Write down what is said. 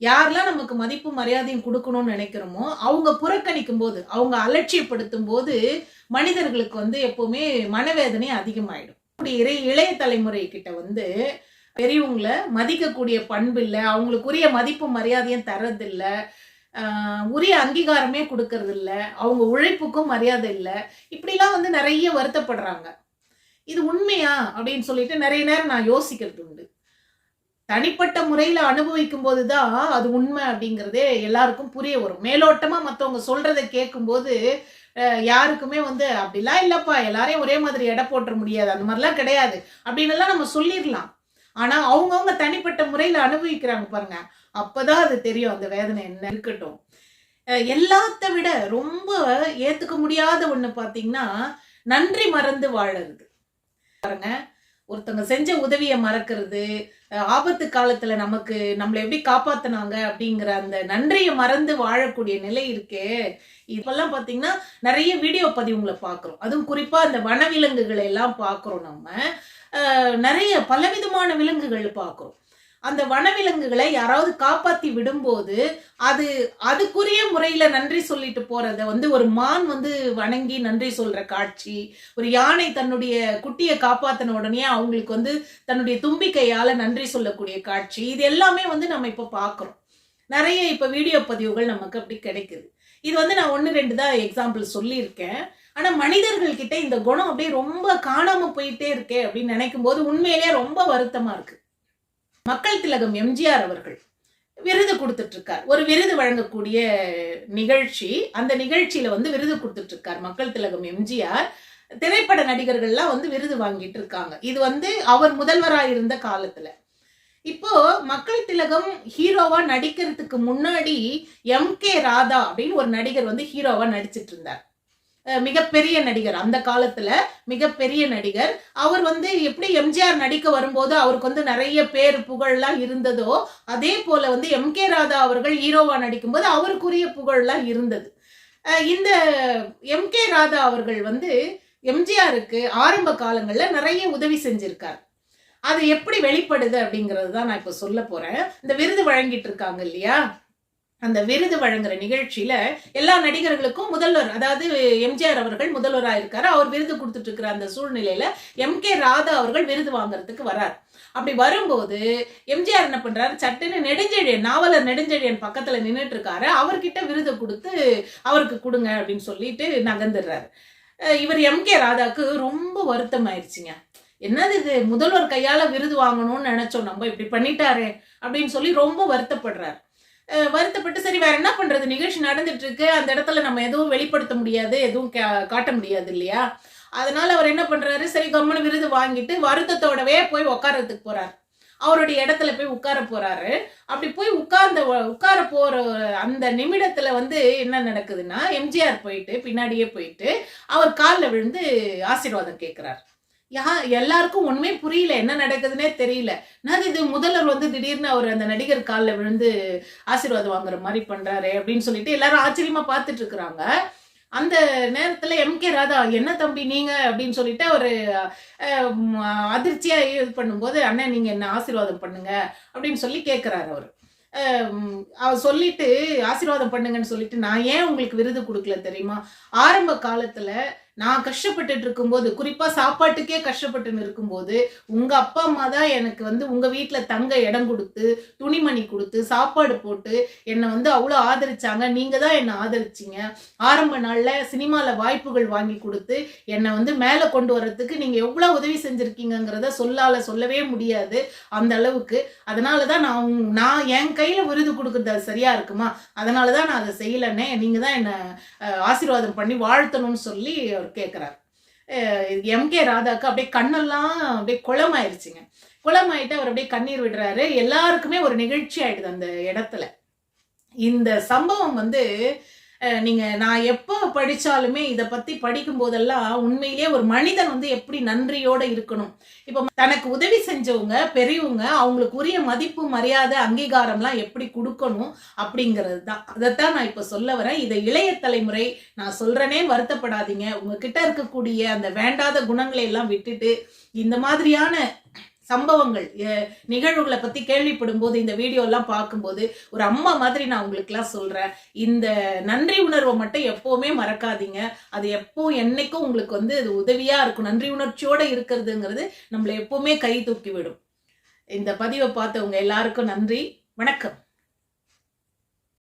யாரெல்லாம் நமக்கு மதிப்பு மரியாதையும் கொடுக்கணும்னு நினைக்கிறோமோ அவங்க புறக்கணிக்கும் போது அவங்க அலட்சியப்படுத்தும் போது மனிதர்களுக்கு வந்து எப்பவுமே மனவேதனை அதிகமாயிடும். அப்படி இறை இளைய தலைமுறை கிட்ட வந்து பெரியவங்களை மதிக்கக்கூடிய பண்பு இல்லை அவங்களுக்குரிய மதிப்பு மரியாதையும் தரதில்லை உரிய அங்கீகாரமே கொடுக்கறது இல்லை அவங்க உழைப்புக்கும் மரியாதை இல்லை இப்படிலாம் வந்து நிறைய வருத்தப்படுறாங்க. இது உண்மையா அப்படின்னு சொல்லிட்டு நிறைய நேரம் நான் யோசிக்கிறது உண்டு. தனிப்பட்ட முறையில் அனுபவிக்கும் போது தான் அது உண்மை அப்படிங்கிறதே எல்லாருக்கும் புரிய வரும். மேலோட்டமாக மற்றவங்க சொல்கிறத கேட்கும்போது யாருக்குமே வந்து அப்படிலாம் இல்லைப்பா எல்லாரையும் ஒரே மாதிரி எடை போட்டுற முடியாது அந்த மாதிரிலாம் கிடையாது அப்படின்னுலாம் நம்ம சொல்லிடலாம். ஆனால் அவங்கவுங்க தனிப்பட்ட முறையில் அனுபவிக்கிறாங்க பாருங்க அப்போதான் அது தெரியும் அந்த வேதனை என்ன இருக்கட்டும். எல்லாத்த விட ரொம்ப ஏற்றுக்க முடியாத ஒன்று பார்த்தீங்கன்னா நன்றி மறந்து வாழறது. பாருங்க ஒருத்தவங்க செஞ்ச உதவியை மறக்கிறது ஆபத்து காலத்துல நமக்கு நம்மளை எப்படி காப்பாத்துனாங்க அப்படிங்கிற அந்த நன்றியை மறந்து வாழக்கூடிய நிலை இருக்கே. இப்பெல்லாம் பாத்தீங்கன்னா நிறைய வீடியோ பதிவுங்களை பாக்குறோம். அதுவும் குறிப்பா இந்த வனவிலங்குகளை எல்லாம் பாக்குறோம் நம்ம. அஹ் நிறைய பலவிதமான விலங்குகள் பார்க்குறோம் அந்த வனவிலங்குகளை யாராவது காப்பாத்தி விடும்போது அது அதுக்குரிய முறையில நன்றி சொல்லிட்டு போறத வந்து ஒரு மான் வந்து வணங்கி நன்றி சொல்ற காட்சி ஒரு யானை தன்னுடைய குட்டியை காப்பாத்தின உடனே அவங்களுக்கு வந்து தன்னுடைய தும்பிக்கையால நன்றி சொல்லக்கூடிய காட்சி. இது எல்லாமே வந்து நம்ம இப்ப பாக்குறோம். நிறைய இப்ப வீடியோ பதிவுகள் நமக்கு அப்படி கிடைக்குது. இது வந்து நான் ஒன்று ரெண்டு தான் எக்ஸாம்பிள் சொல்லியிருக்கேன். ஆனால் மனிதர்கள்கிட்ட இந்த குணம் அப்படியே ரொம்ப காணாமல் போயிட்டே இருக்கே அப்படின்னு நினைக்கும் போது உண்மையிலேயே ரொம்ப வருத்தமாக இருக்கு. மக்கள் திலகம் எம்ஜிஆர் அவர்கள் விருது கொடுத்துட்ருக்கார். ஒரு விருது வழங்கக்கூடிய நிகழ்ச்சி அந்த நிகழ்ச்சியில் வந்து விருது கொடுத்துட்ருக்கார் மக்கள் திலகம் எம்ஜிஆர். திரைப்பட நடிகர்கள்லாம் வந்து விருது வாங்கிட்டு இருக்காங்க இது வந்து அவர் முதல்வராக இருந்த காலத்தில். இப்போ மக்கள் திலகம் ஹீரோவா நடிக்கிறதுக்கு முன்னாடி எம் கே ராதா அப்படின்னு ஒரு நடிகர் வந்து ஹீரோவா நடிச்சிட்டு இருந்தார் மிகப்பெரிய நடிகர். அந்த காலத்துல மிகப்பெரிய நடிகர். அவர் வந்து எப்படி எம்ஜிஆர் நடிக்க வரும்போது அவருக்கு வந்து நிறைய பேர் புகழ்லாம் இருந்ததோ அதே போல வந்து எம் கே ராதா அவர்கள் ஹீரோவா நடிக்கும்போது அவருக்குரிய புகழ்லாம் இருந்தது. அஹ் இந்த எம் கே ராதா அவர்கள் வந்து எம்ஜிஆருக்கு ஆரம்ப காலங்கள்ல நிறைய உதவி செஞ்சிருக்கார். அது எப்படி வெளிப்படுது அப்படிங்கிறது தான் நான் இப்போ சொல்ல போறேன். இந்த விருது வழங்கிட்டு இருக்காங்க இல்லையா? அந்த விருது வழங்குற நிகழ்ச்சியில எல்லா நடிகர்களுக்கும் முதல்வர் அதாவது எம்ஜிஆர் அவர்கள் முதல்வராக இருக்காரு. அவர் விருது கொடுத்துட்டு இருக்கிற அந்த சூழ்நிலையில எம் கே ராதா அவர்கள் விருது வாங்குறதுக்கு வரார். அப்படி வரும்போது எம்ஜிஆர் என்ன பண்றாரு? சட்டுன்னு நெடுஞ்செழியன் நாவலர் நெடுஞ்செழியன் பக்கத்துல நின்றுட்டு இருக்காரு அவர்கிட்ட விருது கொடுத்து அவருக்கு கொடுங்க அப்படின்னு சொல்லிட்டு நகர்ந்துடுறாரு. இவர் எம் கே ராதாக்கு ரொம்ப வருத்தம் ஆயிடுச்சுங்க என்னது இது? முதல்வர் கையால விருது வாங்கணும்னு நினைச்சோம். நம்ம இப்படி பண்ணிட்டாரு அப்படின்னு சொல்லி ரொம்ப வருத்தப்படுறாரு. வருத்தப்பட்டு சரி வேற என்ன பண்றது? நிகழ்ச்சி நடந்துட்டு இருக்கு அந்த இடத்துல நம்ம எதுவும் வெளிப்படுத்த முடியாது எதுவும் கா- காட்ட முடியாது இல்லையா? அதனால அவர் என்ன பண்றாரு? சரி கம்மன் விருது வாங்கிட்டு வருத்தத்தோடவே போய் உட்காரத்துக்கு போறாரு. அவருடைய இடத்துல போய் உட்கார போறாரு. அப்படி போய் உட்கார்ந்த உட்கார போற அந்த நிமிடத்துல வந்து என்ன நடக்குதுன்னா எம்ஜிஆர் போயிட்டு பின்னாடியே போயிட்டு அவர் காலில் விழுந்து ஆசீர்வாதம் கேட்கிறார் யா எல்லாருக்கும் ஒண்ணுமே புரியல என்ன நடக்குதுன்னே தெரியல. நான் இது? முதல்வர் வந்து திடீர்னு அவர் அந்த நடிகர் காலில் விழுந்து ஆசீர்வாதம் வாங்குற மாதிரி பண்றாரு அப்படின்னு சொல்லிட்டு எல்லாரும் ஆச்சரியமா பார்த்துட்டு இருக்கிறாங்க. அந்த நேரத்துல எம் கே ராதா என்ன தம்பி நீங்க? அப்படின்னு சொல்லிட்டு அவரு அதிர்ச்சியா இது பண்ணும்போது அண்ணன் நீங்க என்ன ஆசீர்வாதம் பண்ணுங்க? அப்படின்னு சொல்லி கேட்கிறாரு அவர். அவர் சொல்லிட்டு ஆசீர்வாதம் பண்ணுங்கன்னு சொல்லிட்டு நான் ஏன் உங்களுக்கு விருது கொடுக்கல தெரியுமா? ஆரம்ப காலத்துல நான் கஷ்டப்பட்டுட்டு இருக்கும்போது குறிப்பாக சாப்பாட்டுக்கே கஷ்டப்பட்டு இருக்கும்போது உங்கள் அப்பா அம்மா தான் எனக்கு வந்து உங்கள் வீட்டில் தங்க இடம் கொடுத்து துணிமணி கொடுத்து சாப்பாடு போட்டு என்னை வந்து அவ்வளோ ஆதரிச்சாங்க. நீங்கள் தான் என்னை ஆதரிச்சீங்க. ஆரம்ப நாளில் சினிமாவில் வாய்ப்புகள் வாங்கி கொடுத்து என்னை வந்து மேலே கொண்டு வர்றதுக்கு நீங்கள் எவ்வளோ உதவி செஞ்சுருக்கீங்கிறத சொல்லால் சொல்லவே முடியாது. அந்த அளவுக்கு. அதனால தான் நான் நான் என் கையில் விருது கொடுக்குறது அது சரியாக இருக்குமா? அதனால தான் நான் அதை செய்யலன்னே நீங்கள் தான் என்னை ஆசீர்வாதம் பண்ணி வாழ்த்தணும்னு சொல்லி அவர் கேட்குறாரு எம் கே ராதாக்கு அப்படியே கண்ணெல்லாம் அப்படியே குளமாயிருச்சுங்க. குளமாயிட்டு அவர் அப்படியே கண்ணீர் விடுறாரு. எல்லாருக்குமே ஒரு நிகழ்ச்சி ஆயிடுது அந்த இடத்துல. இந்த சம்பவம் வந்து நீங்கள் நான் எப்போ படித்தாலுமே இதை பற்றி படிக்கும் போதெல்லாம் உண்மையிலேயே ஒரு மனிதன் வந்து எப்படி நன்றியோடு இருக்கணும்? இப்போ தனக்கு உதவி செஞ்சவங்க பெரியவங்க அவங்களுக்கு உரிய மதிப்பு மரியாதை அங்கீகாரம்லாம் எப்படி கொடுக்கணும் அப்படிங்கிறது தான். அதைத்தான் நான் இப்போ சொல்ல வரேன். இதை இளைய தலைமுறை நான் சொல்கிறேனே வருத்தப்படாதீங்க. உங்ககிட்ட இருக்கக்கூடிய அந்த வேண்டாத குணங்களை எல்லாம் விட்டுட்டு இந்த மாதிரியான சம்பவங்கள் நிகழ்வுகளை பற்றி கேள்விப்படும் போது இந்த வீடியோலாம் பார்க்கும்போது ஒரு அம்மா மாதிரி நான் உங்களுக்குலாம் சொல்கிறேன் இந்த நன்றி உணர்வை மட்டும் எப்போவுமே மறக்காதீங்க. அது எப்போ என்னைக்கும் உங்களுக்கு வந்து அது உதவியாக இருக்கும். நன்றி உணர்ச்சியோடு இருக்கிறதுங்கிறது நம்மளை எப்போவுமே கை தூக்கி விடும் இந்த பதிவை பார்த்தவங்க எல்லாருக்கும் நன்றி. வணக்கம்.